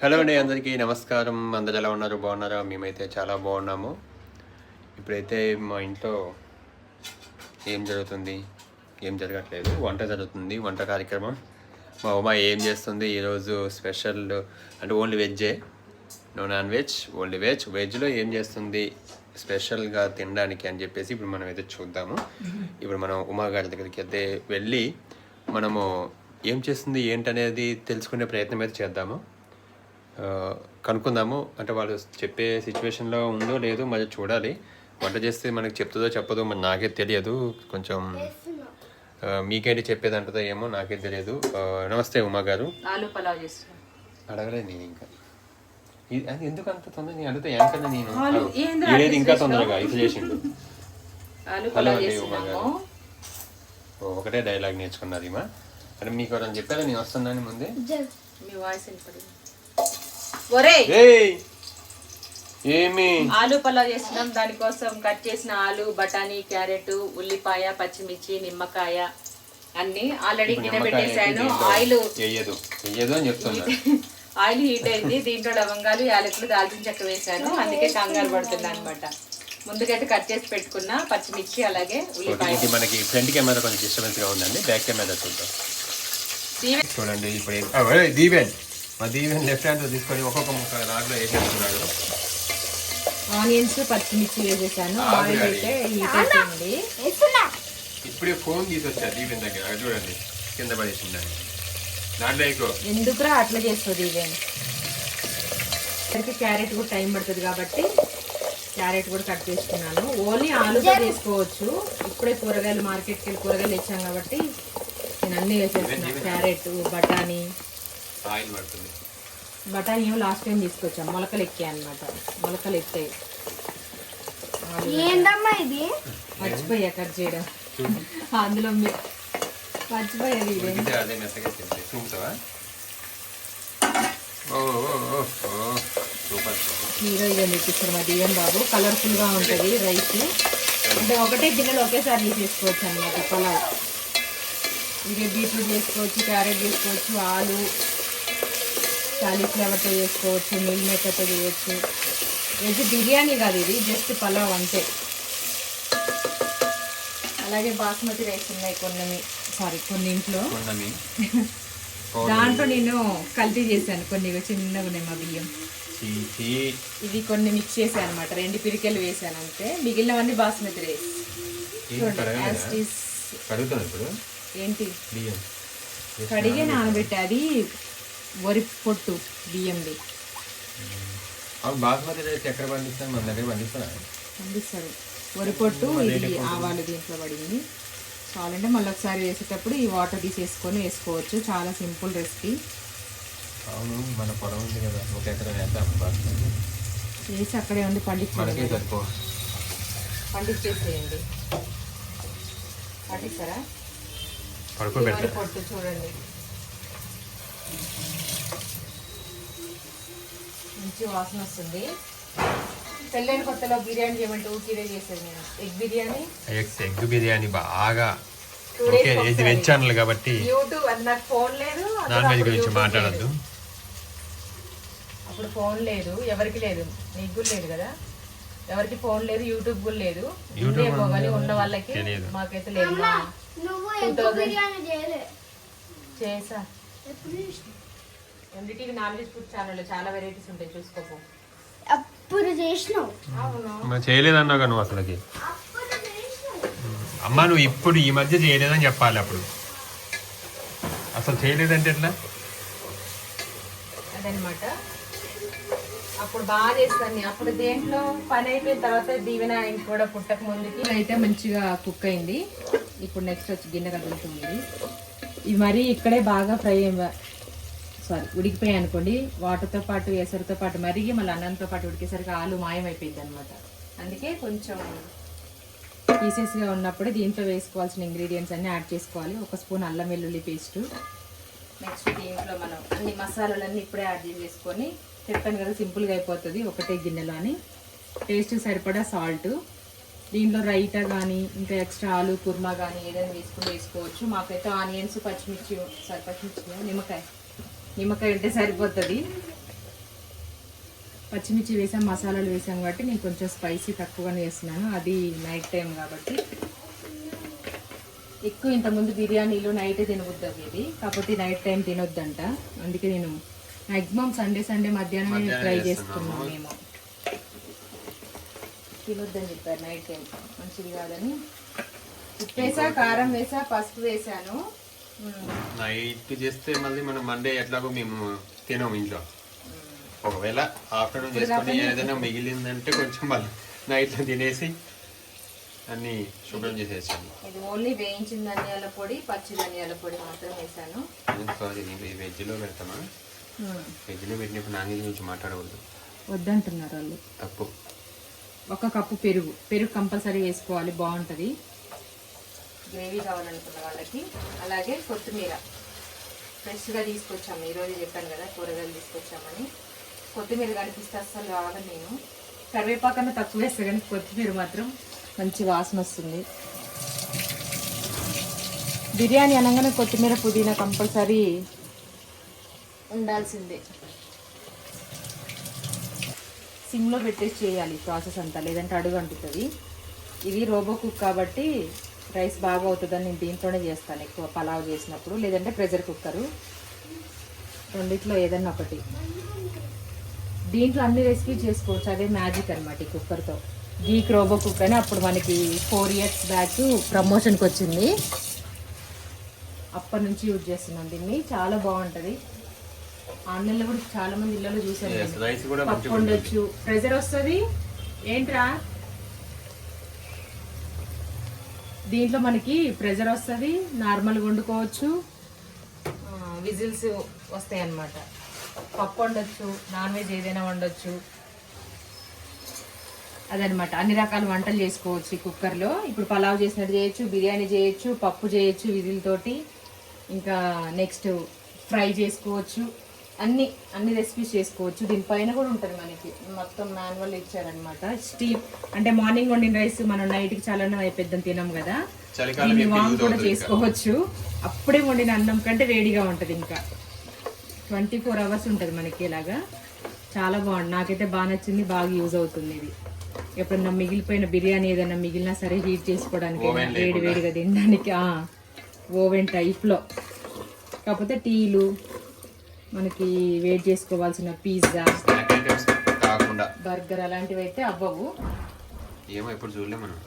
Hello అండి అందరికీ నమస్కారం. అందరు ఎలా ఉన్నారు? బాగున్నారా? మేమైతే చాలా బాగున్నాము. ఇప్పుడైతే మా ఇంట్లో ఏం జరుగుతుంది? ఏం జరగట్లేదు. వంట జరుగుతుంది వంట కార్యక్రమం. మా ఉమా ఏం చేస్తుంది? ఈరోజు స్పెషల్ అంటే only వెజ్జే no non veg only veg. వెజ్లో ఏం చేస్తుంది? స్పెషల్గా తినడానికి అని చెప్పేసి ఇప్పుడు మనం అయితే చూద్దాము. ఇప్పుడు మనం ఉమా గారి దగ్గరికి అయితే వెళ్ళి మనము ఏం చేస్తుంది ఏంటనేది తెలుసుకునే ప్రయత్నం అయితే చేద్దాము. కనుక్కుందాము. అంటే వాళ్ళు చెప్పే సిచ్యువేషన్లో ఉందో లేదో మరి చూడాలి. వంట చేస్తే మనకి చెప్తుందో చెప్పదో మరి నాకే తెలియదు. కొంచెం మీకేంటి చెప్పేది అంటుందో ఏమో నాకే తెలియదు. నమస్తే ఉమా గారు. ఆలు పలావ్ చేస్తున్నాను అడగలేదు నేను ఇంకా. ఇది- అది ఎందుకు అంత తొందర? నేను అడిగితే ఏంకన్నా నేను. ఆలు, ఆ, ఏందిరా ఈడేది ఇంకా తొందరగా? ఇది చేసిండు. ఆలు హలో పలావ్ అండి ఉమా చేస్తున్నాము. గారు. ఓ, ఒకటే డైలాగ్ నేర్చుకున్నారు ఇమా అంటే మీకు ఎవరైనా చెప్పారా? నేను వస్తున్నాను ముందే. మీ వాయిస్ వినపడింది. ఒరే! ఏయ్! ఏమి? ఆలు పలావ్ చేస్తున్నాం దానికోసం కట్ చేసిన ఆలు బఠానీ క్యారెట్ ఉల్లిపాయ పచ్చిమిర్చి నిమ్మకాయ అన్ని ఆల్రెడీ గిన్నె పెట్టేశాను ఆయిల్ ఆయిల్ హీట్ అయింది దీంట్లో లవంగాలు యాలకులు దాల్చిన చెక్క వేశాను అందుకే కంగారు పడుతున్నా అనమాట ముందుకైతే కట్ చేసి పెట్టుకున్న పచ్చిమిర్చి అలాగే ఉల్లిపాయ. మనకి ఫ్రంట్ కెమెరా కొంచెం డిస్టర్బెన్స్గా ఉందండి బ్యాక్ కెమెరా చూద్దాం. చూడండి ఇప్పుడు దీవెన్. మా దీవెన్ లెఫ్ట్ హ్యాండ్ తీసుకొని ఒక్కొక్క ముక్క దాంట్లో వేసేస్తున్నాడు ఆనియన్స్ పచ్చిమిర్చి వేసేసాను. ఆయిల్ అయితే హీట్ ఇప్పుడే ఫోన్ తీసుకొచ్చా దీవెన్ దగ్గర. అది చూడండి కింద పడేసిందని దాంట్లో ఎక్కువ ఎందుకురా అట్లా చేస్తుంది ఇదే క్యారెట్ కూడా టైం పడుతుంది కాబట్టి క్యారెట్ కూడా కట్ చేసుకున్నాను. ఓన్లీ ఆలు కూడా చేసుకోవచ్చు ఇప్పుడే కూరగాయలు మార్కెట్కి వెళ్ళి కూరగాయలు తెచ్చాం కాబట్టి నేను అన్నీ వేసేస్తున్నాను క్యారెట్ బఠానీ ఆయిల్ పడుతుంది. బఠానీ ఏమో లాస్ట్ టైం తీసుకొచ్చాం మొలకలు ఎక్కాయి అనమాట మొలకలు ఎత్తాయి ఆలు ఏందమ్మా ఇది? మర్చిపోయా కట్ చేయడం. అందులో మీ- మర్చిపోయేది అదే మెత్తగా చూపుతావా హీరో తెప్పించారు మా దివ్యం బాబు. కలర్ఫుల్గా ఉంటుంది రైస్. అంటే ఒకటే గిన్నెలు ఒకేసారి తీసేసుకోవచ్చు అనమాట పలావ్. ఇక బీట్రూట్ చేసుకోవచ్చు క్యారెట్ చేసుకోవచ్చు ఆలు. కాలీఫ్లవర్తో చేసుకోవచ్చు మిల్ మేకర్తో చేయొచ్చు. వెజ్ బిర్యానీ కాదు ఇది జస్ట్ పలావ్ అంతే. అలాగే బాస్మతి రైస్ ఉన్నాయి కొన్ని సారీ కొన్ని ఇంట్లో. దాంట్లో నేను కల్తీ చేశాను కొన్ని చిన్నగా ఉన్నాయి మా బియ్యం. ఇవి కొన్ని మిక్స్ చేశాను అనమాట రెండు పిరికెలు వేసాను అంతే. మిగిలినవన్నీ బాస్మతి రైస్ ఏంటి కడిగే నానబెట్టి అది వరి పొట్టు బియ్యంది బాస్మతి రైస్ ఎక్కడ పండిస్తాను మన దగ్గర పండిస్తారా? పండిస్తారు. వరి పొట్టు ఇది ఆవాలు దీంట్లో పడింది. కావాలంటే మళ్ళీ ఒకసారి వేసేటప్పుడు ఈ వాటర్ తీసేసుకొని వేసుకోవచ్చు. చాలా సింపుల్ రెసిపీ. అవును మన పొలం ఉంది కదా ఒక ఎకరం వేద్దాం బాస్మతి. వేసి అక్కడే ఉండి పండించండి మనకే సరిపో పండించేసేయండి. పండిస్తారా? ఈ వరి పడుకోబెట్టా పొట్టు చూడండి. మంచి వాసన వస్తుంది. పెళ్ళైన కొత్తలో బిర్యానీ చేయమంటే ఊకిరే చేసేది నేను. Egg biryani. Eggs egg biryani బాగా ఓకే ఇది వెజ్ ఛానల్ కాబట్టి యూట్యూబ్ అది నాకు ఫోన్ లేదు. నాన్ వెజ్ అప్పుడు గురించి YouTube మాట్లాడద్దు. అప్పుడు ఫోన్ లేదు. ఎవరికి లేదు. నీకు కూడా లేదు కదా. ఎవరికి ఫోన్ లేదు యూట్యూబ్ కూడా లేదు. ఉందేమో కానీ ఉన్న వాళ్ళకి. మాకైతే లేదు. బిర్యానీ చేయలే. చేసా? NDTV non veg food channel చాలా వెరైటీస్ ఉంటాయి చూసుకోపో. అప్పుడు చేసినావు. అవును. చేయలేదన్నావు నువ్వు అసలుకి? అమ్మ నువ్వు ఇప్పుడు ఈ మధ్య చేయలేదని చెప్పాలి అప్పుడు. అసలు చేయలేదంటే ఎట్లా? అదనమాట. అప్పుడు బాగా చేస్తాను అప్పుడు దేంట్లో పని అయిపోయిన తర్వాత దీవెన కూడా పుట్టక ముందుకి. అయితే మంచిగా కుక్ అయింది. ఇప్పుడు నెక్స్ట్ వచ్చి గిన్నె కదులుతుంది ఇవి మరి ఇక్కడే బాగా ఫ్రై సారీ ఉడికిపోయాయి అనుకోండి వాటర్తో పాటు ఎసరుతో పాటు మరిగి మళ్ళీ అన్నంతో పాటు ఉడికేసరికి ఆలు మాయమైపోయింది అనమాట అందుకే కొంచెం పీసెస్గా ఉన్నప్పుడు దీంట్లో వేసుకోవాల్సిన ఇంగ్రీడియంట్స్ అన్నీ యాడ్ చేసుకోవాలి. ఒక స్పూన్ అల్లం వెల్లుల్లి పేస్టు. నెక్స్ట్ దీంట్లో మనం అన్ని మసాలాలన్నీ ఇప్పుడే యాడ్ చేసుకొని చెప్పాను కదా సింపుల్గా అయిపోతుంది ఒకటే గిన్నెలో అని. టేస్ట్ సరిపడా సాల్ట్ దీంట్లో రైతా కానీ ఇంకా ఎక్స్ట్రా ఆలు కుర్మా కానీ ఏదైనా వేసుకుని వేసుకోవచ్చు. మాకైతే ఆనియన్స్ పచ్చిమిర్చి సారీ పచ్చిమిర్చి నిమ్మకాయ. నిమ్మకాయ ఉంటే సరిపోతుంది. పచ్చిమిర్చి వేసాం మసాలాలు వేసాం కాబట్టి నేను కొంచెం స్పైసీ తక్కువగానే వేస్తున్నాను. అది నైట్ టైం కాబట్టి. ఎక్కువ ఇంతకుముందు బిర్యానీలు నైట్ తినవద్దు అవి ఇది కాకపోతే నైట్ టైం తినొద్దంట. అందుకే నేను మ్యాక్సిమం సండే సండే మధ్యాహ్నం ట్రై చేస్తున్నాము. చేసుకున్నాం మేము. తినొద్దని చెప్పారు నైట్ టైం మంచిది కాదని. ఉప్పు వేసా కారం వేసా పసుపు వేసాను. నైట్ చేస్తే మళ్ళీ మనం మండే ఎట్లాగో మేము తినాం ఇంట్లో. ఒకవేళ ఆఫ్టర్నూన్ చేసుకొని ఏదైనా మిగిలిందంటే కొంచెం మళ్ళీ నైట్లో తినేసి అన్ని శుభ్రం చేసేసాను ఇది ఓన్లీ వేయించిన ధనియాల పొడి పచ్చి ధనియాల పొడి మాత్రం వేసాను. సారీ వెజ్లో పెడతామా? వెజ్లో పెట్టినప్పుడు నాన్ వెజ్ గురించి మాట్లాడకూడదు. వద్దంటున్నారు వాళ్ళు. తప్పు. ఒక కప్పు పెరుగు. పెరుగు కంపల్సరీ వేసుకోవాలి బాగుంటుంది. గ్రేవీ కావాలనుకున్న వాళ్ళకి అలాగే కొత్తిమీర. ఫ్రెష్గా తీసుకొచ్చాము. ఈరోజు చెప్పాను కదా కూరగాయలు తీసుకొచ్చామని. కొత్తిమీర కనిపిస్తే అస్సలు రావాలి నేను. కరివేపాకన్నా తక్కువ వేస్తే కానీ కొత్తిమీర మాత్రం మంచి వాసన వస్తుంది. బిర్యానీ అనగానే కొత్తిమీర పుదీనా కంపల్సరీ ఉండాల్సిందే. సిమ్లో పెట్టేసి చేయాలి ప్రాసెస్ అంతా. లేదంటే అడుగు అంటుతుంది. ఇది రోబో కుక్ కాబట్టి రైస్ బాగా అవుతుందని నేను దీంట్లోనే చేస్తాను. ఎక్కువ పలావ్ చేసినప్పుడు లేదంటే ప్రెషర్ కుక్కరు. రెండిట్లో ఏదన్నా ఒకటి. దీంట్లో అన్ని రెసిపీస్ చేసుకోవచ్చు. అదే మ్యాజిక్ అనమాట ఈ కుక్కర్తో. గీక్ రోబో కుక్ అని అప్పుడు మనకి ఫోర్ ఇయర్స్ బ్యాక్ ప్రమోషన్కి వచ్చింది. అప్పటి నుంచి యూజ్ చేస్తున్నాం దీన్ని. చాలా బాగుంటుంది. ఆన్లైన్లో కూడా చాలా మంది ఇళ్ళలో చూసాను పప్పు. వండొచ్చు. ప్రెజర్ వస్తుంది. ఏంట్రా? దీంట్లో మనకి ప్రెజర్ వస్తుంది నార్మల్గా వండుకోవచ్చు. విజిల్స్ వస్తాయి అన్నమాట. పప్పు వండొచ్చు నాన్ వెజ్ ఏదైనా వండొచ్చు. అదనమాట అన్ని రకాల వంటలు చేసుకోవచ్చు ఈ కుక్కర్లో. ఇప్పుడు పలావ్ చేసినట్టు చేయొచ్చు బిర్యానీ చేయొచ్చు పప్పు చేయొచ్చు విజిల్తోటి ఇంకా నెక్స్ట్ ఫ్రై చేసుకోవచ్చు. అన్ని అన్ని రెసిపీస్ చేసుకోవచ్చు. దీనిపైన కూడా ఉంటుంది మనకి. మొత్తం మాన్యువల్ ఇచ్చారనమాట స్టీమ్ అంటే మార్నింగ్ వండిన రైస్ మనం నైట్కి చల్లనం అయిపోద్దాం తినాం కదా. దీన్ని వామ్ కూడా. చేసుకోవచ్చు. అప్పుడే వండిన అన్నం కంటే వేడిగా ఉంటుంది ఇంకా. ట్వంటీ ఫోర్ అవర్స్ ఉంటుంది మనకి ఇలాగా. చాలా బాగుంది. నాకైతే బాగా నచ్చింది బాగా యూజ్ అవుతుంది ఇది. ఎప్పుడన్నా మిగిలిపోయిన బిర్యానీ ఏదైనా మిగిలినా సరే హీట్ చేసుకోవడానికి వేడి. వేడిగా తినడానికి ఓవెన్ టైప్లో కాకపోతే టీలు మనకి వేడి చేసుకోవాల్సిన పిజ్జా కాకుండా. బర్గర్ అలాంటివి అయితే అవ్వవు. ఏమో ఎప్పుడు చూడలే మనం.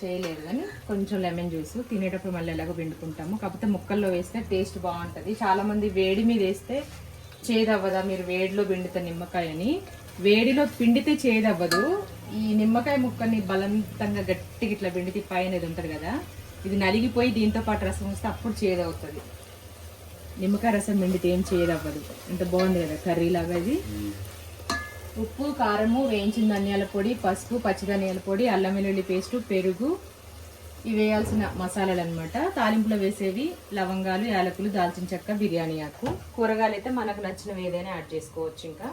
చేయలేదు కానీ కొంచెం లెమన్ జ్యూస్ తినేటప్పుడు మళ్ళీ ఎలాగో పిండుకుంటాము. కాకపోతే ముక్కల్లో వేస్తే టేస్ట్ బాగుంటుంది. చాలా మంది వేడి మీద వేస్తే చేదు అవ్వదా మీరు వేడిలో పిండితే నిమ్మకాయని. వేడిలో పిండితే చేదు అవ్వదు ఈ నిమ్మకాయ ముక్కని బలవంతంగా గట్టిగా ఇట్లా పిండితే పైన ఇది ఉంటుంది కదా ఇది నలిగిపోయి దీంతో పాటు రసం వస్తే అప్పుడు చేదు అవుతుంది నిమ్మకాయ రసం పిండితే ఏం చేయదవ్వదు ఇంత ఎంత బాగుంది కదా కర్రీ లాగా ఇది. ఉప్పు కారము వేయించిన ధనియాల పొడి పసుపు పచ్చి ధనియాల పొడి అల్లం వెల్లుల్లి పేస్టు పెరుగు. ఇవి వేయాల్సిన మసాలాలు అనమాట తాలింపులో వేసేవి లవంగాలు యాలకులు దాల్చిన చెక్క బిర్యానీ ఆకు. కూరగాయలు అయితే మనకు నచ్చినవి ఏదైనా యాడ్ చేసుకోవచ్చు ఇంకా.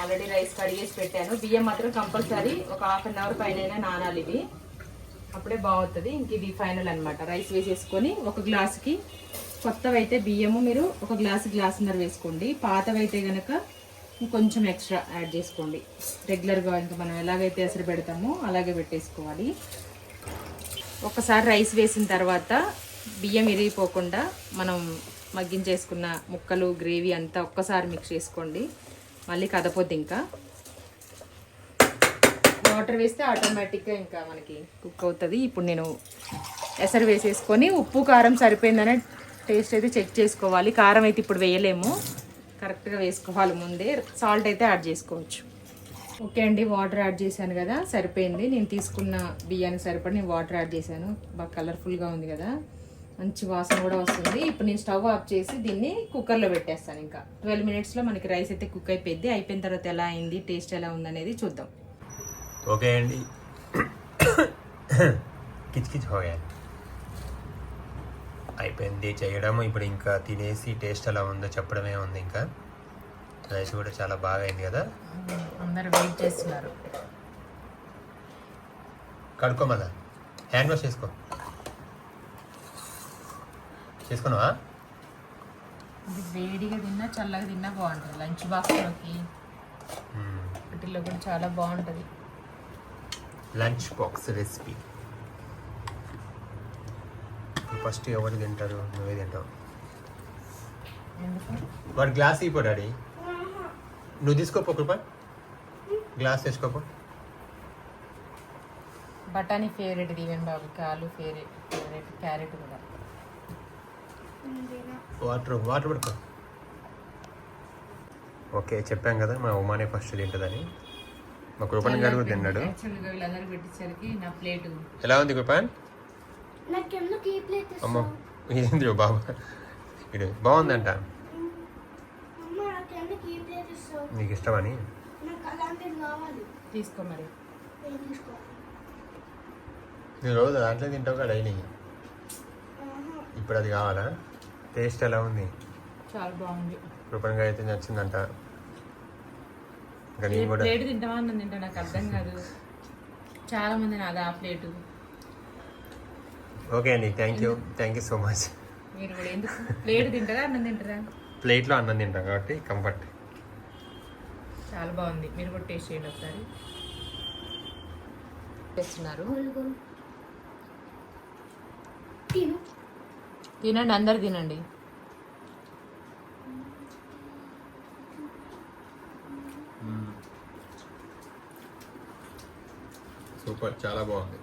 ఆల్రెడీ రైస్ కడిగేసి పెట్టాను. బియ్యం మాత్రం కంపల్సరీ ఒక హాఫ్ అన్ అవర్ పైన నానాలి ఇవి. అప్పుడే బాగుంటుంది. ఇంక ఇది ఫైనల్ అనమాట రైస్ వేసేసుకొని ఒక గ్లాసుకి కొత్తవి అయితే బియ్యము మీరు ఒక గ్లాసు గ్లాసున్నర వేసుకోండి. పాతవైతే కనుక కొంచెం ఎక్స్ట్రా యాడ్ చేసుకోండి. రెగ్యులర్గా ఇంకా మనం ఎలాగైతే ఎసరు పెడతామో అలాగే పెట్టేసుకోవాలి. ఒకసారి రైస్ వేసిన తర్వాత బియ్యం ఇరిగిపోకుండా మనం మగ్గించేసుకున్న ముక్కలు గ్రేవీ అంతా ఒక్కసారి మిక్స్ చేసుకోండి. మళ్ళీ కదపొద్దు ఇంకా. వాటర్ వేస్తే ఆటోమేటిక్గా ఇంకా మనకి కుక్ అవుతుంది. ఇప్పుడు నేను ఎసరు వేసేసుకొని ఉప్పు కారం సరిపోయిందనే టేస్ట్ అయితే చెక్ చేసుకోవాలి. కారం అయితే ఇప్పుడు వేయలేము. కరెక్ట్గా వేసుకోవాలి ముందే. సాల్ట్ అయితే యాడ్ చేసుకోవచ్చు. ఓకే అండి వాటర్ యాడ్ చేశాను కదా సరిపోయింది. నేను తీసుకున్న బియ్యానికి సరిపడి నేను వాటర్ యాడ్ చేశాను. బాగా కలర్ఫుల్గా ఉంది కదా. మంచి వాసన కూడా వస్తుంది. ఇప్పుడు నేను స్టవ్ ఆఫ్ చేసి దీన్ని కుక్కర్లో పెట్టేస్తాను ఇంకా. ట్వెల్వ్ మినిట్స్లో మనకి రైస్ అయితే కుక్ అయిపోయింది. అయిపోయిన తర్వాత ఎలా అయింది టేస్ట్ ఎలా ఉందనేది చూద్దాం. ఓకే అండి. కిచ్ కిచ్ హోయా అయిపోయింది. చేయడం ఇప్పుడు ఇంకా తినేసి టేస్ట్ ఎలా ఉందో చెప్పడమే ఉంది ఇంకా. రైస్ కూడా చాలా బాగా అయింది కదా. అందరు వెయిట్ చేస్తున్నారు. కడుక్కో మళ్ళా. హ్యాండ్ వాష్ చేసుకో. చేసుకున్నావా? ఇది వేడిగా తిన్నా చల్లగా తిన్నా బాగుంటుంది. లంచ్ బాక్స్లోకి వీటిల్లో కూడా చాలా బాగుంటుంది. Lunch box recipe. ఫస్ట్ ఎవరు తింటారు? నువ్వే తింటావు. ఎందుకు? వాడు గ్లాస్ ఇవ్వడు డాడీ. నువ్వు తీసుకోపో కృప. గ్లాస్ తెచ్చుకోపో. బఠానీ ఫేవరెట్ దీవెన్ బాబుకి ఆలు ఫేవరెట్ ఫేవరెట్ క్యారెట్ కూడా. వాటర్ వాటర్ పడుకో. ఓకే చెప్పాం కదా మా ఉమానే ఫస్ట్ తింటుందని. మా కృపణ్ గారు కూడా తిన్నాడు. ఎలా ఉంది ప్లేట్ అమ్మ ఇస్తావు ఇదేంద్రు బాబు? ఇది బాగుందంట. అమ్మ నాకెందుకు ఈ ప్లేట్ ఇస్తావు నీకు ఇష్టమని? తీసుకో మరి. నువ్వు రోజు దాంట్లో తింటావు కదా డైలీ. ఇప్పుడు అది కావాలా? టేస్ట్ ఎలా ఉంది? చాలా బాగుంది. కృపణ్ గారు అయితే నచ్చిందంట. ఇంకా నేను కూడా ప్లేట్ తింటావా తింటా నాకు అర్థం కాదు. చాలా మంది నాది ఆ ప్లేటు. ఓకే అండి thank you thank you so much మీరు కూడా ఎందుకు? ప్లేట్ తింటారా అన్నం తింటారా? ప్లేట్లో అన్నం తింటాం కాబట్టి కంఫర్ట్ చాలా బాగుంది. మీరు కూడా టేస్ట్ చేయండి ఒకసారి. చేస్తున్నారు. తినండి అందరు తినండి. సూపర్ చాలా బాగుంది.